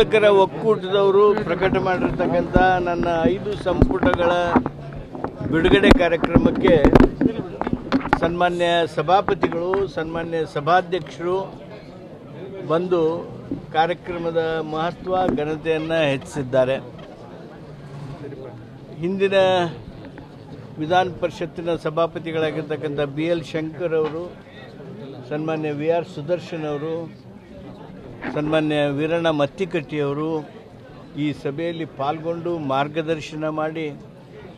ಸಂಶೋಧಕರ ಒಕ್ಕೂಟದವರು ಪ್ರಕಟ ಮಾಡಿರ್ತಕ್ಕಂಥ ನನ್ನ ಐದು ಸಂಪುಟಗಳ ಬಿಡುಗಡೆ ಕಾರ್ಯಕ್ರಮಕ್ಕೆ ಸನ್ಮಾನ್ಯ ಸಭಾಪತಿಗಳು, ಸನ್ಮಾನ್ಯ ಸಭಾಧ್ಯಕ್ಷರು ಬಂದು ಕಾರ್ಯಕ್ರಮದ ಮಹತ್ವ, ಘನತೆಯನ್ನು ಹೆಚ್ಚಿಸಿದ್ದಾರೆ. ಹಿಂದಿನ ವಿಧಾನ ಪರಿಷತ್ತಿನ ಸಭಾಪತಿಗಳಾಗಿರ್ತಕ್ಕಂಥ ಬಿ ಎಲ್ ಶಂಕರ್ ಅವರು, ಸನ್ಮಾನ್ಯ ವಿ ಆರ್ ಸುದರ್ಶನ್ ಅವರು ಸನ್ಮಾನ್ಯ ವೀರಣ್ಣ ಮತ್ತಿಕಟ್ಟಿಯವರು ಈ ಸಭೆಯಲ್ಲಿ ಪಾಲ್ಗೊಂಡು ಮಾರ್ಗದರ್ಶನ ಮಾಡಿ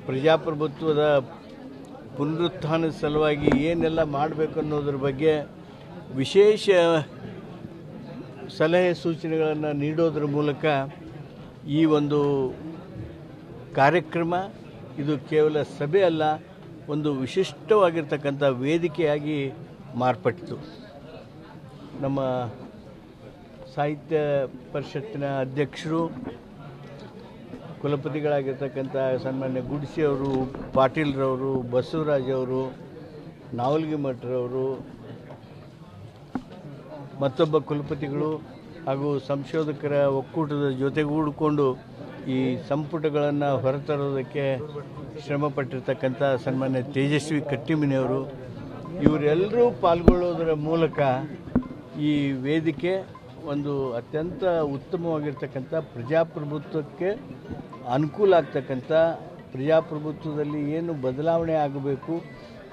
ಪ್ರಜಾಪ್ರಭುತ್ವದ ಪುನರುತ್ಥಾನದ ಸಲುವಾಗಿ ಏನೆಲ್ಲ ಮಾಡಬೇಕು ಅನ್ನೋದ್ರ ಬಗ್ಗೆ ವಿಶೇಷ ಸಲಹೆ ಸೂಚನೆಗಳನ್ನು ನೀಡೋದ್ರ ಮೂಲಕ ಈ ಒಂದು ಕಾರ್ಯಕ್ರಮ, ಇದು ಕೇವಲ ಸಭೆ ಅಲ್ಲ, ಒಂದು ವಿಶಿಷ್ಟವಾಗಿರ್ತಕ್ಕಂಥ ವೇದಿಕೆಯಾಗಿ ಮಾರ್ಪಟ್ಟಿತು. ನಮ್ಮ ಸಾಹಿತ್ಯ ಪರಿಷತ್ತಿನ ಅಧ್ಯಕ್ಷರು, ಕುಲಪತಿಗಳಾಗಿರ್ತಕ್ಕಂಥ ಸನ್ಮಾನ್ಯ ಗುಡ್ಸಿಯವರು ಪಾಟೀಲ್ರವರು, ಬಸವರಾಜ್ ಅವರು ನಾವಲ್ಗಿ ಮಠರವರು ಮತ್ತೊಬ್ಬ ಕುಲಪತಿಗಳು ಹಾಗೂ ಸಂಶೋಧಕರ ಒಕ್ಕೂಟದ ಜೊತೆಗೂಡಿಕೊಂಡು ಈ ಸಂಪುಟಗಳನ್ನು ಹೊರತರೋದಕ್ಕೆ ಶ್ರಮಪಟ್ಟಿರ್ತಕ್ಕಂಥ ಸನ್ಮಾನ್ಯ ತೇಜಸ್ವಿ ಕಟ್ಟಿಮಿನಿಯವರು, ಇವರೆಲ್ಲರೂ ಪಾಲ್ಗೊಳ್ಳೋದರ ಮೂಲಕ ಈ ವೇದಿಕೆ ಒಂದು ಅತ್ಯಂತ ಉತ್ತಮವಾಗಿರ್ತಕ್ಕಂಥ ಪ್ರಜಾಪ್ರಭುತ್ವಕ್ಕೆ ಅನುಕೂಲ ಆಗ್ತಕ್ಕಂಥ ಪ್ರಜಾಪ್ರಭುತ್ವದಲ್ಲಿ ಏನು ಬದಲಾವಣೆ ಆಗಬೇಕು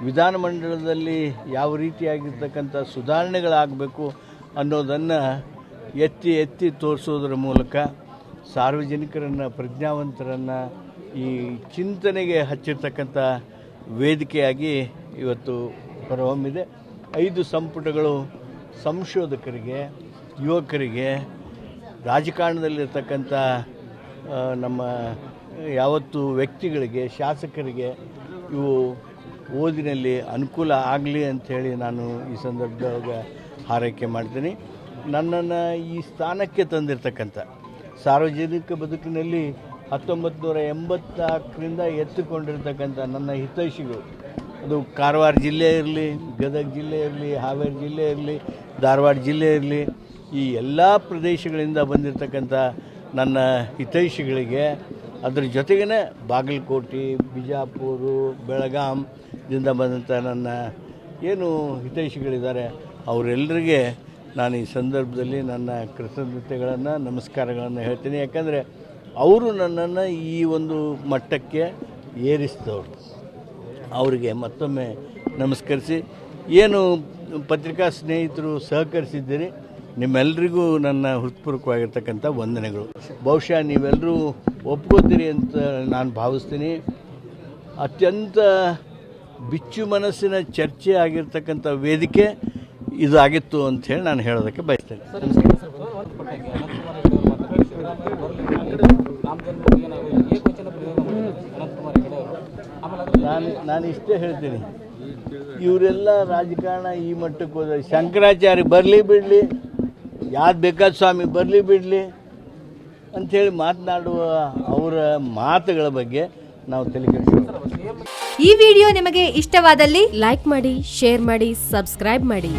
ವಿಧಾನಮಂಡಲದಲ್ಲಿ ಯಾವ ರೀತಿಯಾಗಿರ್ತಕ್ಕಂಥ ಸುಧಾರಣೆಗಳಾಗಬೇಕು ಅನ್ನೋದನ್ನು ಎತ್ತಿ ಎತ್ತಿ ತೋರಿಸೋದ್ರ ಮೂಲಕ ಸಾರ್ವಜನಿಕರನ್ನು, ಪ್ರಜ್ಞಾವಂತರನ್ನು ಈ ಚಿಂತನೆಗೆ ಹಚ್ಚಿರ್ತಕ್ಕಂಥ ವೇದಿಕೆಯಾಗಿ ಇವತ್ತು ಹೊರಹೊಮ್ಮಿದೆ. ಐದು ಸಂಪುಟಗಳು ಸಂಶೋಧಕರಿಗೆ ಯುವಕರಿಗೆ ರಾಜಕಾರಣದಲ್ಲಿರ್ತಕ್ಕಂಥ ನಮ್ಮ ಯಾವತ್ತು ವ್ಯಕ್ತಿಗಳಿಗೆ, ಶಾಸಕರಿಗೆ ಇವು ಓದಿನಲ್ಲಿ ಅನುಕೂಲ ಆಗಲಿ ಅಂಥೇಳಿ ನಾನು ಈ ಸಂದರ್ಭದೊಳಗೆ ಹಾರೈಕೆ ಮಾಡ್ತೀನಿ. ನನ್ನನ್ನು ಈ ಸ್ಥಾನಕ್ಕೆ ತಂದಿರತಕ್ಕಂಥ ಸಾರ್ವಜನಿಕ ಬದುಕಿನಲ್ಲಿ ಹತ್ತೊಂಬತ್ತು ನೂರ ಎಂಬತ್ನಾಲ್ಕರಿಂದ ಎತ್ತುಕೊಂಡಿರ್ತಕ್ಕಂಥ ನನ್ನ ಹಿತೈಷಿಗಳು, ಅದು ಕಾರವಾರ ಜಿಲ್ಲೆ ಇರಲಿ, ಗದಗ ಜಿಲ್ಲೆ ಇರಲಿ, ಹಾವೇರಿ ಜಿಲ್ಲೆ ಇರಲಿ, ಧಾರವಾಡ ಜಿಲ್ಲೆ ಇರಲಿ ಈ ಎಲ್ಲ ಪ್ರದೇಶಗಳಿಂದ ಬಂದಿರತಕ್ಕಂಥ ನನ್ನ ಹಿತೈಷಿಗಳಿಗೆ ಅದ್ರ ಜೊತೆಗೇ ಬಾಗಲಕೋಟೆ, ಬಿಜಾಪುರ ಬೆಳಗಾಂದಿಂದ ಬಂದಂಥ ನನ್ನ ಏನು ಹಿತೈಷಿಗಳಿದ್ದಾರೆ ಅವರೆಲ್ಲರಿಗೆ ನಾನು ಈ ಸಂದರ್ಭದಲ್ಲಿ ನನ್ನ ಕೃತಜ್ಞತೆಗಳನ್ನು ನಮಸ್ಕಾರಗಳನ್ನು ಹೇಳ್ತೀನಿ. ಯಾಕಂದರೆ ಅವರು ನನ್ನನ್ನು ಈ ಒಂದು ಮಟ್ಟಕ್ಕೆ ಏರಿಸಿದವರು. ಅವರಿಗೆ ಮತ್ತೊಮ್ಮೆ ನಮಸ್ಕರಿಸಿ. ಏನು ಪತ್ರಿಕಾ ಸ್ನೇಹಿತರು ಸಹಕರಿಸಿದ್ದೀರಿ ನಿಮ್ಮೆಲ್ಲರಿಗೂ ನನ್ನ ಹೃತ್ಪೂರ್ವಕವಾಗಿರ್ತಕ್ಕಂಥ ವಂದನೆಗಳು. ಬಹುಶಃ ನೀವೆಲ್ಲರೂ ಒಪ್ಕೋತೀರಿ ಅಂತ ನಾನು ಭಾವಿಸ್ತೀನಿ. ಅತ್ಯಂತ ಬಿಚ್ಚು ಮನಸ್ಸಿನ ಚರ್ಚೆ ಆಗಿರ್ತಕ್ಕಂಥ ವೇದಿಕೆ ಇದಾಗಿತ್ತು ಅಂತ ಹೇಳಿ ನಾನು ಹೇಳೋದಕ್ಕೆ ಬಯಸ್ತೇನೆ. ನಾನು ನಾನು ಇಷ್ಟೇ ಹೇಳ್ತೀನಿ. ಇವರೆಲ್ಲ ರಾಜಕಾರಣ ಈ ಮಟ್ಟಕ್ಕೆ ಹೋದ ಶಂಕರಾಚಾರ್ಯ ಬರಲಿ ಬಿಡಲಿ ಯಾವ್ದು ಬೇಕಾದ ಸ್ವಾಮಿ, ಬರಲಿ ಬಿಡಲಿ ಅಂಥೇಳಿ ಮಾತನಾಡುವ ಅವರ ಮಾತುಗಳ ಬಗ್ಗೆ ನಾವು ತಲೆ ಈ ವಿಡಿಯೋ ನಿಮಗೆ ಇಷ್ಟವಾದಲ್ಲಿ ಲೈಕ್ ಮಾಡಿ, ಶೇರ್ ಮಾಡಿ, ಸಬ್ಸ್ಕ್ರೈಬ್ ಮಾಡಿ.